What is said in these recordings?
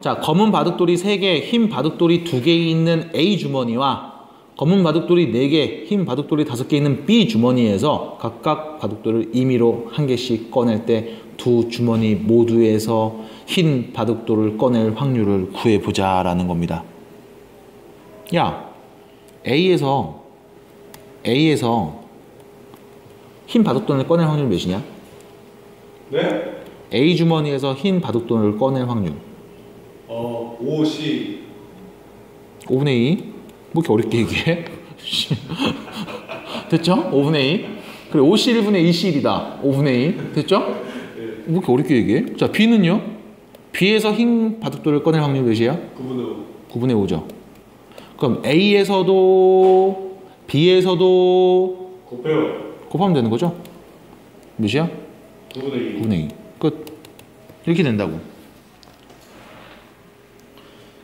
자, 검은 바둑돌이 3개, 흰 바둑돌이 2개 있는 A 주머니와 검은 바둑돌이 4개, 흰 바둑돌이 5개 있는 B 주머니에서 각각 바둑돌을 임의로 한 개씩 꺼낼 때 두 주머니 모두에서 흰 바둑돌을 꺼낼 확률을 구해보자 라는 겁니다. 야, A에서 A에서 흰 바둑돌을 꺼낼 확률 몇이냐? 네? A 주머니에서 흰 바둑돌을 꺼낼 확률 어, 5시 5분의 2? 뭐 이렇게 어렵게 얘기해? 됐죠? 5분의 2? 그래 5시 1분의 2시 1이다 5분의 2 됐죠? 뭐 이렇게 어렵게 얘기해? 자 B는요? B에서 흰 바둑돌을 꺼낼 확률 몇이야? 9분의 9분의 5죠 그럼 A에서도 B에서도 5 곱해요 곱하면 되는 거죠? 몇이야? 9분의 2 9분의 2. 끝. 이렇게 된다고.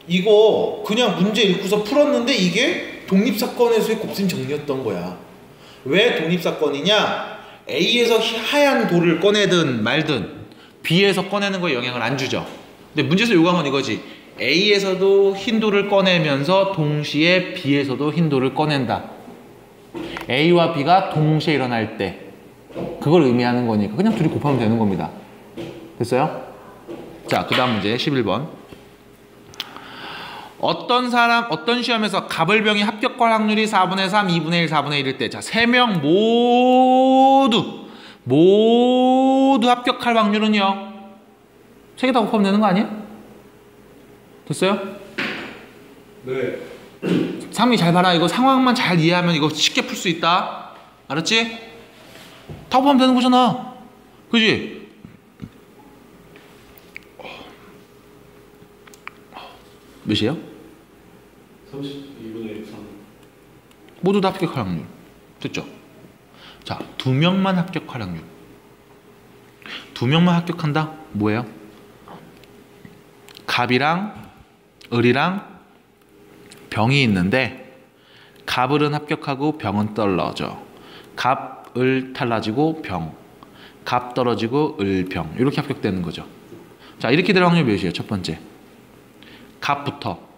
이거 그냥 문제 읽고서 풀었는데 이게 독립사건에서의 곱셈 정리였던 거야. 왜 독립사건이냐? A에서 희- 하얀 돌을 꺼내든 말든 B에서 꺼내는 거에 영향을 안 주죠. 근데 문제에서 요구한 건 이거지. A에서도 흰 돌을 꺼내면서 동시에 B에서도 흰 돌을 꺼낸다. A와 B가 동시에 일어날 때 그걸 의미하는 거니까 그냥 둘이 곱하면 되는 겁니다. 됐어요? 자, 그 다음 문제 11번. 어떤 사람, 어떤 시험에서 가불병이 합격할 확률이 4분의 3, 2분의 1, 4분의 1일 때, 자, 세 명 모두, 모두 합격할 확률은요? 세 개 다 곱하면 되는 거 아니에요? 됐어요? 네 3이 잘 봐라. 이거 상황만 잘 이해하면 이거 쉽게 풀 수 있다. 알았지? 다 곱하면 되는 거잖아. 그지? 몇이에요? 32분의 3 모두 다 합격할 확률. 됐죠? 자, 두 명만 합격할 확률. 두 명만 합격한다? 뭐예요? 갑이랑 을이랑 병이 있는데 갑을은 합격하고 병은 떨어져. 갑, 을 탈라지고 병. 갑 떨어지고 을, 병. 이렇게 합격되는 거죠. 자, 이렇게 될 확률 몇이에요? 첫 번째. 갑부터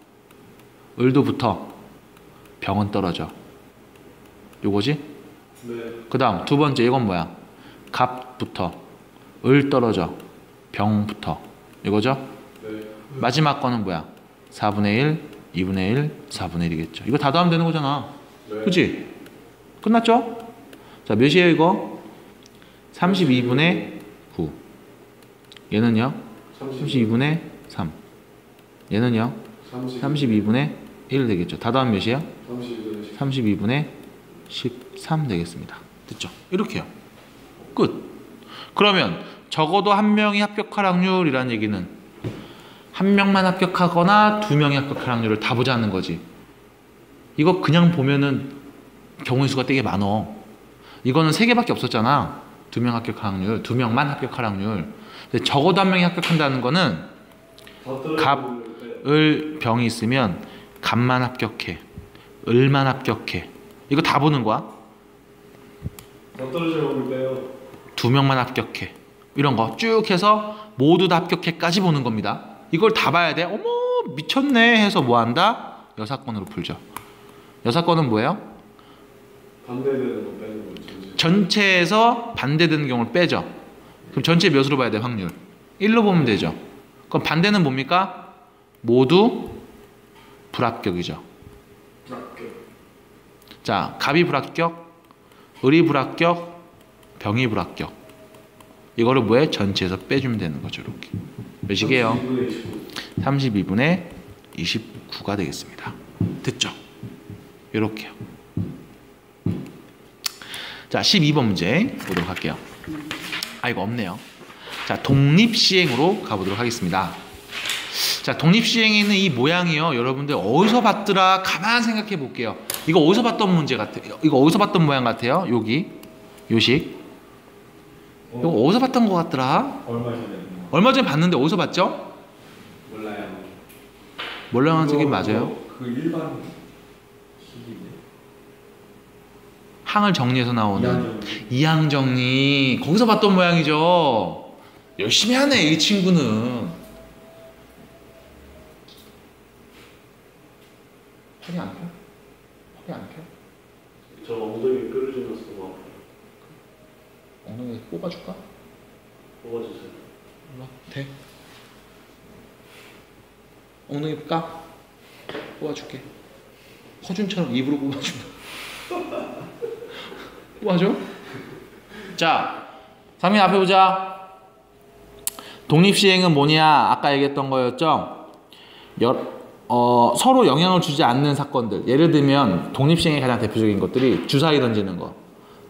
을도 붙어 병은 떨어져. 요거지? 네 그 다음 두 번째 이건 뭐야? 갑부터 을 떨어져 병부터 이거죠? 네 마지막 거는 뭐야? 4분의 1, 2분의 1, 4분의 1이겠죠. 이거 다 더하면 되는 거잖아. 네. 그치? 끝났죠? 자, 몇이에요, 이거? 32분의 9. 얘는요? 32분의 3. 얘는요? 30 32분의 1 되겠죠. 다 더하면 몇이에요? 32분의 10 32분의 13 되겠습니다. 됐죠? 이렇게요. 끝. 그러면 적어도 한 명이 합격할 확률이라는 얘기는 한 명만 합격하거나 두 명이 합격할 확률을 다 보자는 거지. 이거 그냥 보면은 경우의 수가 되게 많어. 이거는 세 개밖에 없었잖아. 두 명 합격할 확률, 두 명만 합격할 확률. 적어도 한 명이 합격한다는 거는 더 떨어지는 갑. 걸 빼요. 을 병이 있으면 갑만 합격해. 을만 합격해. 이거 다 보는 거야. 두 명만 합격해. 이런 거 쭉 해서 모두 다 합격해까지 보는 겁니다. 이걸 다 봐야 돼. 어머 미쳤네 해서 뭐 한다? 여사건으로 풀죠. 여사건은 뭐예요? 전체에서 반대되는 경우를 빼죠. 그럼 전체 몇으로 봐야 돼? 확률. 1로 보면 되죠. 그럼 반대는 뭡니까? 모두 불합격이죠. 합격 자, 갑이 불합격, 을이 불합격, 병이 불합격. 이거를 뭐에 전체에서 빼주면 되는 거죠, 이렇게. 몇이게요? 32분의 29 32분의 29가 되겠습니다. 됐죠? 이렇게요. 자, 12번 문제 보도록 할게요. 아, 이거 없네요. 자, 독립시행으로 가보도록 하겠습니다. 자, 독립시행에 있는 이 모양이요. 여러분들 어디서 봤더라? 가만 생각해 볼게요. 이거 어디서 봤던 문제 같아요? 이거 어디서 봤던 모양 같아요? 여기. 요식. 이거 어디서 봤던 것 같더라? 얼마 전에 얼마 전에 봤는데 어디서 봤죠? 몰라요 색이 그거- 맞아요? 그 일반 식이네 항을 정리해서 나오는 이항정리 거기서 봤던 모양이죠. 열심히 하네 이 친구는. 허리 안 펴? 허리 안 펴? 저 엉덩이 뼈를 지나서 너무 아파요. 엉덩이 뽑아줄까? 뽑아주세요. 일로 돼. 엉덩이 까? 뽑아줄게. 허준처럼 입으로 뽑아준다. 뽑아줘? 자, 상민 앞에 보자. 독립시행은 뭐냐? 아까 얘기했던 거였죠? 여, 어, 서로 영향을 주지 않는 사건들. 예를 들면 독립시행의 가장 대표적인 것들이 주사위 던지는 거,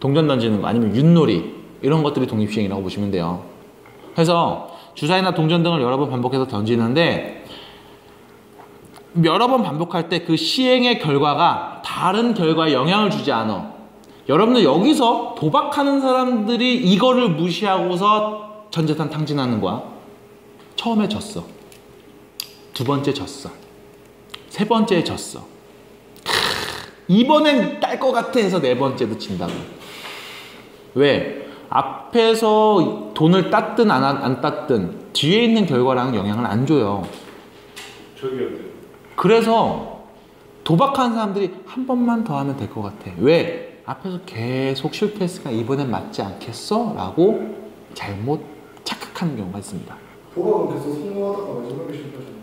동전 던지는 거, 아니면 윷놀이 이런 것들이 독립시행이라고 보시면 돼요. 그래서 주사위나 동전 등을 여러 번 반복해서 던지는데 여러 번 반복할 때 그 시행의 결과가 다른 결과에 영향을 주지 않아. 여러분들 여기서 도박하는 사람들이 이거를 무시하고서 전재산 탕진하는 거야. 처음에 졌어. 두 번째 졌어. 세 번째 졌어. 크, 이번엔 딸 것 같아 해서 네 번째도 진다고. 왜? 앞에서 돈을 땄든 안, 안 땄든 뒤에 있는 결과랑은 영향을 안 줘요. 저기 어때요? 그래서 도박하는 사람들이 한 번만 더 하면 될 것 같아. 왜? 앞에서 계속 실패했으니까 이번엔 맞지 않겠어? 라고 잘못 착각하는 경우가 있습니다. 도박은 계속 성공하다가 마지막에 실패하잖아요.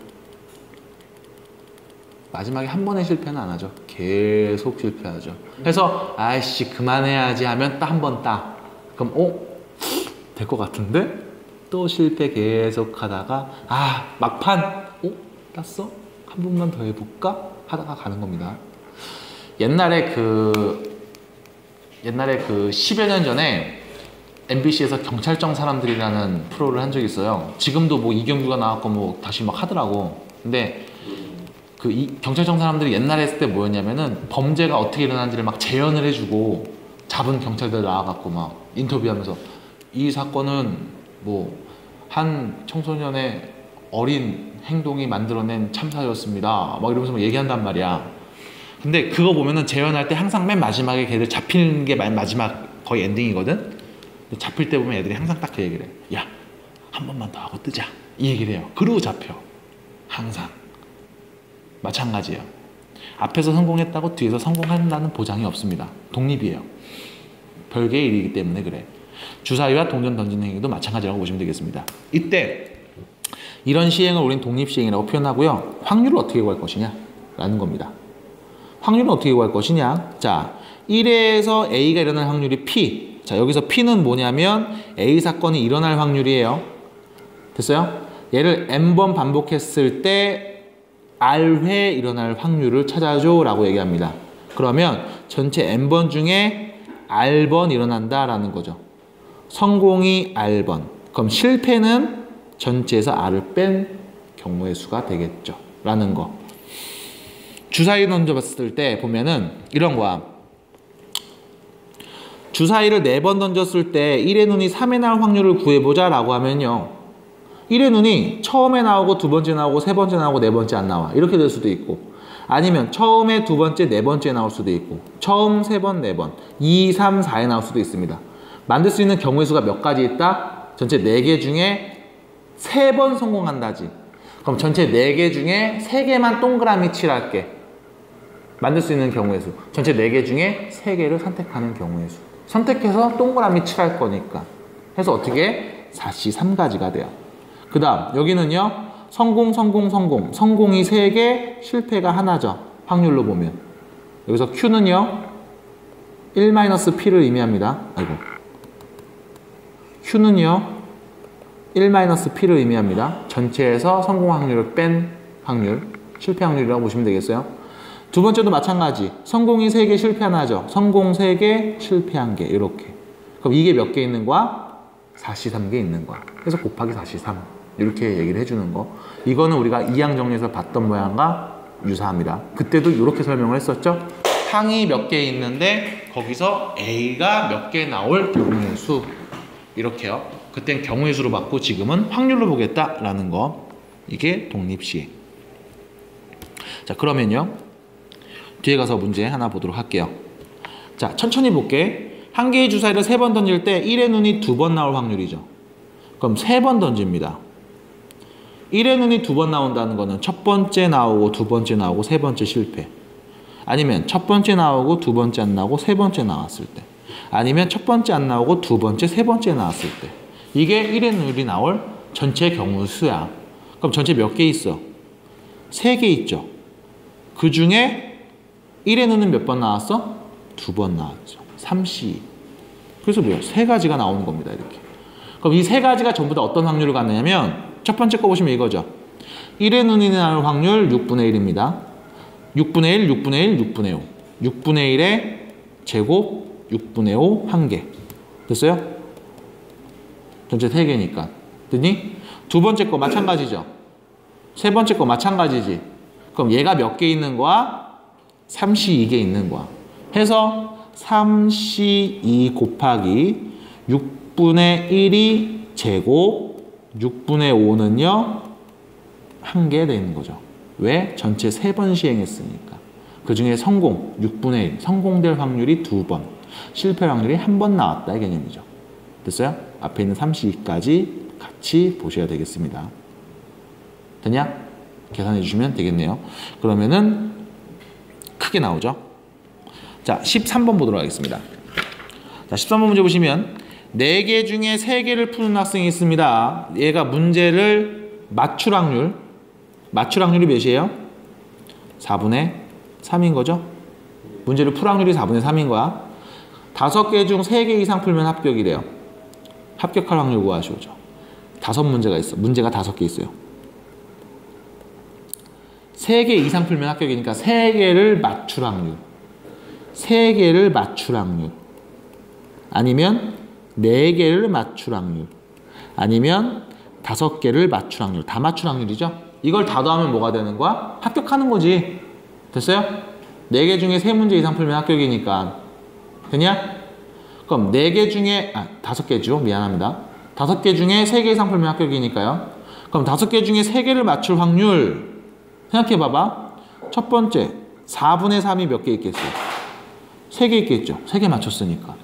마지막에 한 번의 실패는 안 하죠. 계속 실패하죠. 그래서 아이씨 그만해야지 하면 딱한번 따. 그럼 어? 될 것 같은데? 또 실패 계속 하다가 아 막판 어? 땄어? 한 번만 더 해볼까? 하다가 가는 겁니다. 옛날에 그 옛날에 그 10여 년 전에 MBC에서 경찰청 사람들이라는 프로를 한 적이 있어요. 지금도 뭐 이경규가 나왔고 뭐 다시 막 하더라고. 근데 그 이 경찰청 사람들이 옛날에 했을 때 뭐였냐면은 범죄가 어떻게 일어나는지를 막 재현을 해주고 잡은 경찰들 나와갖고 막 인터뷰하면서 이 사건은 뭐 한 청소년의 어린 행동이 만들어낸 참사였습니다. 막 이러면서 막 얘기한단 말이야. 근데 그거 보면은 재현할 때 항상 맨 마지막에 걔들 잡히는 게맨 마지막 거의 엔딩이거든. 잡힐 때 보면 애들이 항상 딱 그 얘기를 해. 야, 한 번만 더 하고 뜨자. 이 얘기를 해요. 그러고 잡혀. 항상. 마찬가지예요. 앞에서 성공했다고 뒤에서 성공한다는 보장이 없습니다. 독립이에요. 별개의 일이기 때문에 그래. 주사위와 동전 던지는 행위도 마찬가지라고 보시면 되겠습니다. 이때 이런 시행을 우리는 독립시행이라고 표현하고요. 확률을 어떻게 구할 것이냐? 라는 겁니다. 확률은 어떻게 구할 것이냐? 자, 1에서 A가 일어날 확률이 P. 자, 여기서 P는 뭐냐면 A 사건이 일어날 확률이에요. 됐어요? 얘를 N번 반복했을 때 R회 일어날 확률을 찾아줘 라고 얘기합니다. 그러면 전체 N번 중에 R번 일어난다라는 거죠. 성공이 R번. 그럼 실패는 전체에서 R을 뺀 경우의 수가 되겠죠. 라는 거. 주사위 던져봤을 때 보면은 이런 거야. 주사위를 4번 던졌을 때 1의 눈이 3에 나올 확률을 구해보자 라고 하면요. 1의 눈이 처음에 나오고 두 번째 나오고 세 번째 나오고 네 번째 안 나와. 이렇게 될 수도 있고 아니면 처음에 두 번째, 네 번째 나올 수도 있고 처음 세 번, 네 번, 2, 3, 4에 나올 수도 있습니다. 만들 수 있는 경우의 수가 몇 가지 있다? 전체 4개 중에 3번 성공한다지. 그럼 전체 4개 중에 3개만 동그라미 칠할게. 만들 수 있는 경우의 수. 전체 4개 중에 3개를 선택하는 경우의 수. 선택해서 동그라미 칠할 거니까. 해서 어떻게? 4시 3가지가 돼요. 그 다음 여기는요. 성공, 성공, 성공. 성공이 3개, 실패가 하나죠. 확률로 보면. 여기서 Q는요. 1-P를 의미합니다. 아이고. Q는요. 1-P를 의미합니다. 전체에서 성공 확률을 뺀 확률, 실패 확률이라고 보시면 되겠어요. 두 번째도 마찬가지. 성공이 3개, 실패 하나죠. 성공 3개, 실패 1개. 이렇게. 그럼 이게 몇 개 있는 거야? 4시 3개 있는 거야. 그래서 곱하기 4시 3. 이렇게 얘기를 해주는 거. 이거는 우리가 이항 정리에서 봤던 모양과 유사합니다. 그때도 이렇게 설명을 했었죠. 항이 몇 개 있는데 거기서 A가 몇 개 나올 경우의 수. 이렇게요. 그땐 경우의 수로 받고 지금은 확률로 보겠다라는 거. 이게 독립시. 자, 그러면요. 뒤에 가서 문제 하나 보도록 할게요. 자, 천천히 볼게. 한 개의 주사위를 세 번 던질 때 1의 눈이 두 번 나올 확률이죠. 그럼 세 번 던집니다. 1의 눈이 두 번 나온다는 거는 첫 번째 나오고 두 번째 나오고 세 번째 실패. 아니면 첫 번째 나오고 두 번째 안 나오고 세 번째 나왔을 때 아니면 첫 번째 안 나오고 두 번째 세 번째 나왔을 때 이게 1의 눈이 나올 전체 경우 수야. 그럼 전체 몇 개 있어? 세개 있죠. 그 중에 1의 눈은 몇 번 나왔어? 두 번 나왔죠. 32 그래서 뭐야? 세 가지가 나오는 겁니다 이렇게. 그럼 이 세 가지가 전부 다 어떤 확률을 갖느냐면 첫 번째 거 보시면 이거죠. 1의 눈이 나올 확률 6분의 1입니다. 6분의 1, 6분의 1, 6분의 5 6분의 1의 제곱 6분의 5 한 개. 됐어요? 전체 세 개니까. 됐니? 두 번째 거 마찬가지죠. 세 번째 거 마찬가지지. 그럼 얘가 몇 개 있는 거야? 32개 있는 거야. 해서 32 곱하기 6분의 1이 제곱 6분의 5는요 한 개 되는 거죠. 왜? 전체 세 번 시행했으니까. 그 중에 성공 6분의 1 성공될 확률이 두번. 실패 확률이 한 번 나왔다 이 개념이죠. 됐어요? 앞에 있는 32까지 같이 보셔야 되겠습니다. 됐냐? 계산해 주시면 되겠네요. 그러면은 크게 나오죠? 자 13번 보도록 하겠습니다. 자 13번 문제 보시면 4개 중에 3개를 푸는 학생이 있습니다. 얘가 문제를 맞출 확률 맞출 확률이 몇이에요? 4분의 3인 거죠? 문제를 풀 확률이 4분의 3인 거야. 다섯 개중세개 이상 풀면 합격이래요. 합격할 확률 구하시오죠. 다섯 문제가 있어. 문제가 다섯 개 있어요. 세 개 이상 풀면 합격이니까 세 개를 맞출 확률. 세 개를 맞출 확률. 아니면 네 개를 맞출 확률. 아니면 다섯 개를 맞출 확률. 다 맞출 확률이죠. 이걸 다 더하면 뭐가 되는 거야? 합격하는 거지. 됐어요? 네 개 중에 세 문제 이상 풀면 합격이니까 되냐? 그럼 4개 중에 아 5개죠. 미안합니다. 5개 중에 3개 이상 풀면 합격이니까요. 그럼 5개 중에 3개를 맞출 확률 생각해 봐봐. 첫 번째 4분의 3이 몇 개 있겠어요? 3개 있겠죠. 3개 맞췄으니까.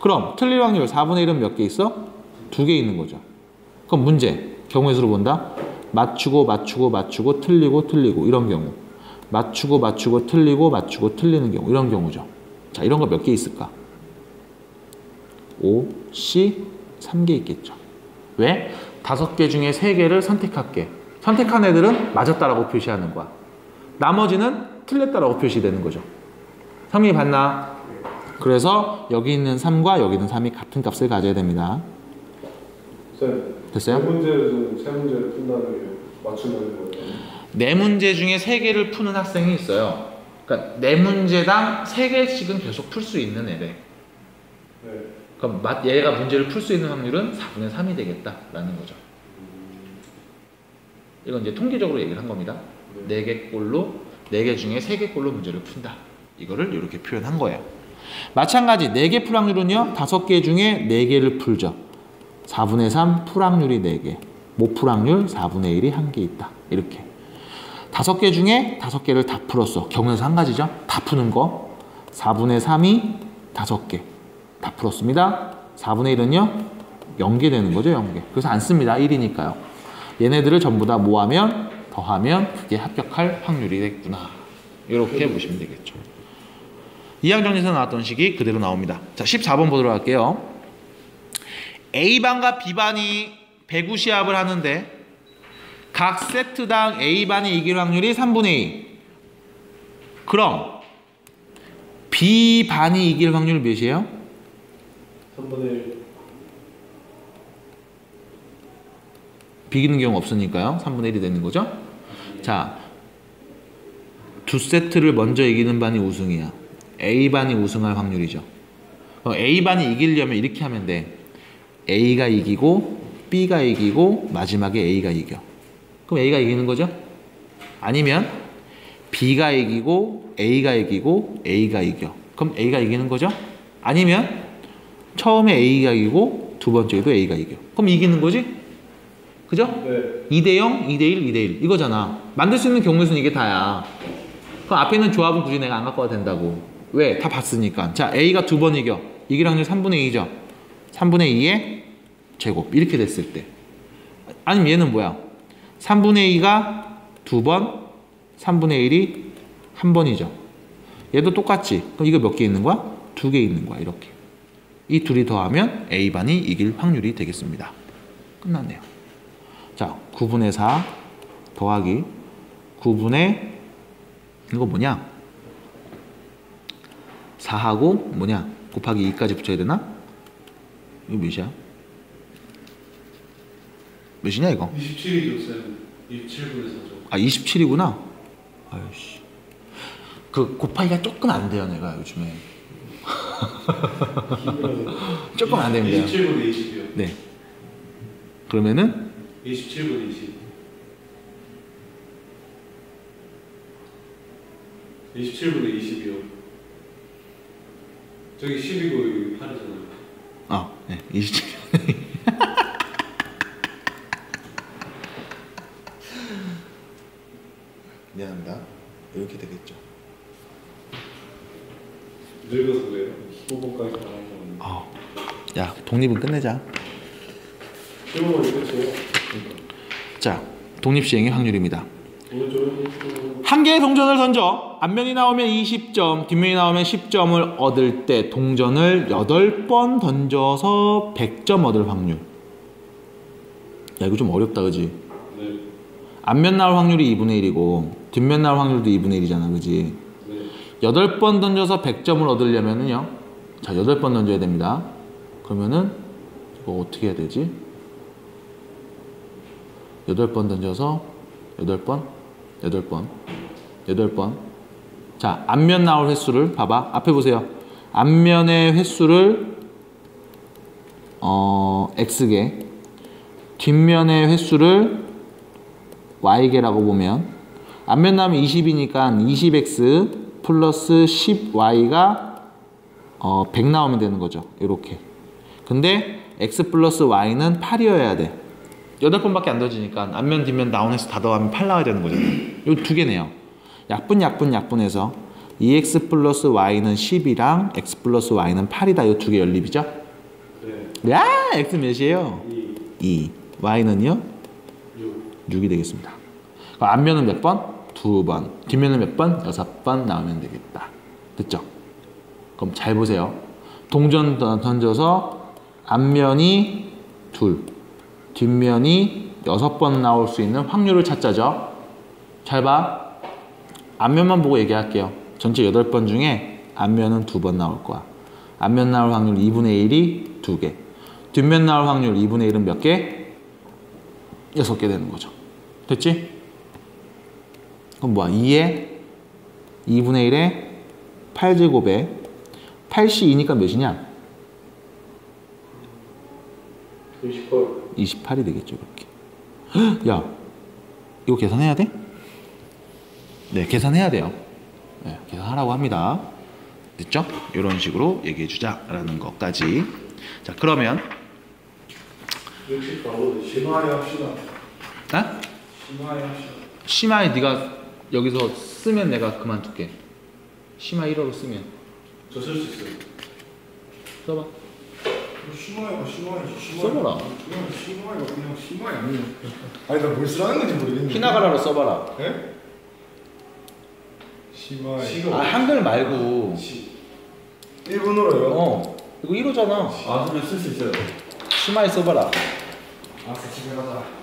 그럼 틀릴 확률 4분의 1은 몇 개 있어? 2개 있는 거죠. 그럼 문제 경우의 수로 본다. 맞추고 맞추고 맞추고 틀리고 틀리고 이런 경우. 맞추고 맞추고 틀리고 맞추고 틀리는 경우 이런 경우죠. 자, 이런 거 몇 개 있을까? 5, C, 3개 있겠죠. 왜? 다섯 개 중에 세 개를 선택할게. 선택한 애들은 맞았다라고 표시하는 거야. 나머지는 틀렸다라고 표시되는 거죠. 성민이 봤나? 그래서 여기 있는 3과 여기 있는 3이 같은 값을 가져야 됩니다. 쌤, 됐어요? 세 문제를 세 문제를 푼다는 게 맞추는 거예요. 네 문제 중에 세 개를 푸는 학생이 있어요. 그러니까 네 문제당 세 개씩은 계속 풀 수 있는 애래. 네. 그럼 맞- 얘가 문제를 풀 수 있는 확률은 4분의 3이 되겠다라는 거죠. 이건 이제 통계적으로 얘기를 한 겁니다. 네 개 꼴로 네 개 중에 세 개 꼴로 문제를 푼다. 이거를 이렇게 표현한 거예요. 마찬가지 네 개 풀 확률은요. 다섯 개 중에 네 개를 풀죠. 4분의 3 풀 확률이 4개. 못 풀 확률 4분의 1이 한개 있다. 이렇게. 다섯 개 중에 다섯 개를 다 풀었어. 경우에서 한 가지죠. 다 푸는 거. 4분의 3이 다섯 개. 다 풀었습니다. 4분의 1은요. 0개 되는 거죠. 0개. 그래서 안 씁니다. 1이니까요. 얘네들을 전부 다 모으면 더하면 그게 합격할 확률이 됐구나. 이렇게 보시면 되겠죠. 2학 정리에서 나왔던 식이 그대로 나옵니다. 자, 14번 보도록 할게요. A반과 B반이 배구 시합을 하는데 각 세트당 A반이 이길 확률이 3분의 2. 그럼 B반이 이길 확률 몇이에요? 3분의 1. 비기는 경우 없으니까요. 3분의 1이 되는 거죠. 자, 두 세트를 먼저 이기는 반이 우승이야. A반이 우승할 확률이죠. A반이 이기려면 이렇게 하면 돼. A가 이기고 B가 이기고 마지막에 A가 이겨. 그럼 A가 이기는 거죠? 아니면 B가 이기고 A가 이기고 A가 이겨. 그럼 A가 이기는 거죠? 아니면 처음에 A가 이기고 두 번째에도 A가 이겨. 그럼 이기는 거지? 그죠? 네. 2대 0, 2대 1, 2대 1 이거잖아. 만들 수 있는 경우에서는 이게 다야. 그럼 앞에 있는 조합은 굳이 내가 안 갖고 와도 된다고. 왜? 다 봤으니까. 자, A가 두 번 이겨. 이길 확률 3분의 2죠. 3분의 2의 제곱. 이렇게 됐을 때. 아니면 얘는 뭐야? 3분의 2가 두 번, 3분의 1이 한 번이죠. 얘도 똑같지. 그럼 이거 몇 개 있는 거야? 두 개 있는 거야. 이렇게. 이 둘이 더하면 A반이 이길 확률이 되겠습니다. 끝났네요. 자, 9분의 4 더하기 9분의 이거 뭐냐? 4하고 뭐냐? 곱하기 2까지 붙여야 되나? 이거 몇이야? 몇이냐 이거? 27이 줬어요. 27분에서 좀. 아 27이구나. 아유씨. 그 곱하기가 조금 안 돼요 내가 요즘에. 조금 안 됩니다. 27분에 20이요. 네. 그러면은 27분에 20. 27분에 20이요. 저기 10이고 여기 8이잖아요. 아, 네, 27. 미안합니다. 이렇게 되겠죠. 늙어서 그래요. 15분까지 가는 건. 아, 야 독립은 끝내자. 15분 끝이에요. 자, 독립 시행의 확률입니다. 한 개의 동전을 던져 앞면이 나오면 20점, 뒷면이 나오면 10점을 얻을 때 동전을 8번 던져서 100점 얻을 확률. 야, 이거 좀 어렵다, 그지? 네. 앞면 나올 확률이 2분의 1이고 뒷면 나올 확률도 2분의 1이잖아, 그지? 네. 8번 던져서 100점을 얻으려면은요. 자, 8번 던져야 됩니다. 그러면은 이거 어떻게 해야 되지? 8번 던져서 8번, 8번, 8번. 자, 앞면 나올 횟수를 봐봐. 앞에 보세요. 앞면의 횟수를 어, x개, 뒷면의 횟수를 y개라고 보면 앞면 나오면 20이니까 20x 플러스 10y가 어, 100 나오면 되는 거죠. 이렇게. 근데 x 플러스 y는 8이어야 돼. 8번밖에 안 더지니까 앞면 뒷면 나온 횟수 다 더하면 8 나와야 되는 거잖아요. 요두 개네요. 약분 약분 약분해서 2x 플러스 y는 10이랑 x 플러스 y는 8이다. 요두개 연립이죠? 네. 야, x 몇이에요? 2. 2. y는요? 6. 6이 되겠습니다. 그럼 앞면은 몇 번? 두 번. 뒷면은 몇 번? 여섯 번 나오면 되겠다. 됐죠? 그럼 잘 보세요. 동전 던- 던져서 앞면이 둘, 뒷면이 여섯 번 나올 수 있는 확률을 찾자죠. 잘 봐. 앞면만 보고 얘기할게요. 전체 여덟 번 중에 앞면은 두번 나올 거야. 앞면 나올 확률 2분의 1이 두 개. 뒷면 나올 확률 2분의 1은 몇 개? 여섯 개 되는 거죠. 됐지? 그럼 뭐야? 2에 2분의 1에 8제곱에 8시 2니까 몇이냐? 28. 28이 되겠죠, 그렇게. 헉, 야, 이거 계산해야 돼? 네, 계산해야 돼요. 네, 계산하라고 합니다. 됐죠? 이런 식으로 얘기해 주자라는 것까지. 자, 그러면 64로 심하게 합시다. 아? 심하게 합시다. 심하에 네가 여기서 쓰면 내가 그만둘게. 심하 1호로 쓰면 저 쓸 수 있어요. 써봐. 심하게가 심하게지. 심하게. 써봐라. 그냥 심하게가 그냥 아니에요. 아니 나 뭘 쓰라는 건지 모르겠는데. 히나가라로 써봐라. 예? 심하게. 시가 아 한글 말고. 일본어로요? 어. 이거 1호잖아. 아, 그러면 쓸 수 있어요. 심하에 써봐라. 아, 집에 가자.